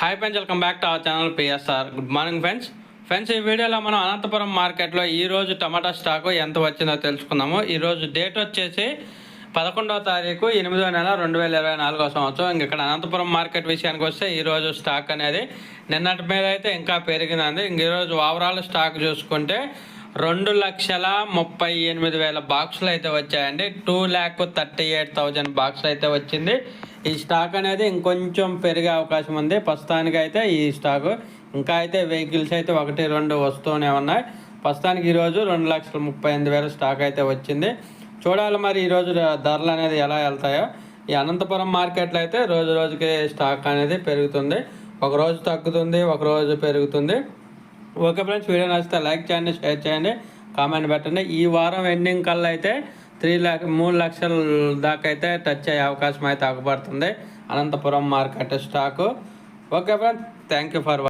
Hi friends welcome back to our channel PSR good morning friends friends ఈ వీడియోలో మనం అనంతపురం మార్కెట్లో ఈరోజు టమాటా స్టాకు ఎంత వచ్చిందో తెలుసుకుందాము. ఈరోజు డేట్ వచ్చేసి పదకొండవ తారీఖు ఎనిమిదో నెల రెండు వేల ఇరవై నాలుగో సంవత్సరం. ఇంక ఇక్కడ అనంతపురం మార్కెట్ విషయానికి వస్తే ఈరోజు స్టాక్ అనేది నిన్నటి మీద అయితే ఇంకా పెరిగిందండి ఇంక ఈరోజు ఓవరాల్ స్టాక్ చూసుకుంటే రెండు లక్షల ముప్పై ఎనిమిది వేల బాక్సులు అయితే వచ్చాయండి. Two lakh thirty eight thousand box అయితే వచ్చింది. ఈ స్టాక్ అనేది ఇంకొంచెం పెరిగే అవకాశం ఉంది. ప్రస్తుతానికి అయితే ఈ స్టాక్ ఇంకా అయితే వెహికల్స్ అయితే ఒకటి రెండు వస్తూనే ఉన్నాయి. ప్రస్తుతానికి ఈరోజు రెండు లక్షల ముప్పై ఎనిమిది వేల స్టాక్ అయితే వచ్చింది. చూడాలి మరి ఈరోజు ధరలు అనేది ఎలా వెళ్తాయో. ఈ అనంతపురం మార్కెట్లో అయితే రోజు రోజుకి స్టాక్ అనేది పెరుగుతుంది. ఒక రోజు తగ్గుతుంది ఒక రోజు పెరుగుతుంది. ఓకే ఫ్రెండ్స్ వీడియో నచ్చితే లైక్ చేయండి షేర్ చేయండి కామెంట్ పెట్టండి. ఈ వారం ఎండింగ్ కల్లా అయితే త్రీ ల్యాక్ మూడు లక్షల దాకా అయితే టచ్ అయ్యే అవకాశం అయితే అగపడుతుంది. Anantapuram market stock. Okay friends thank you for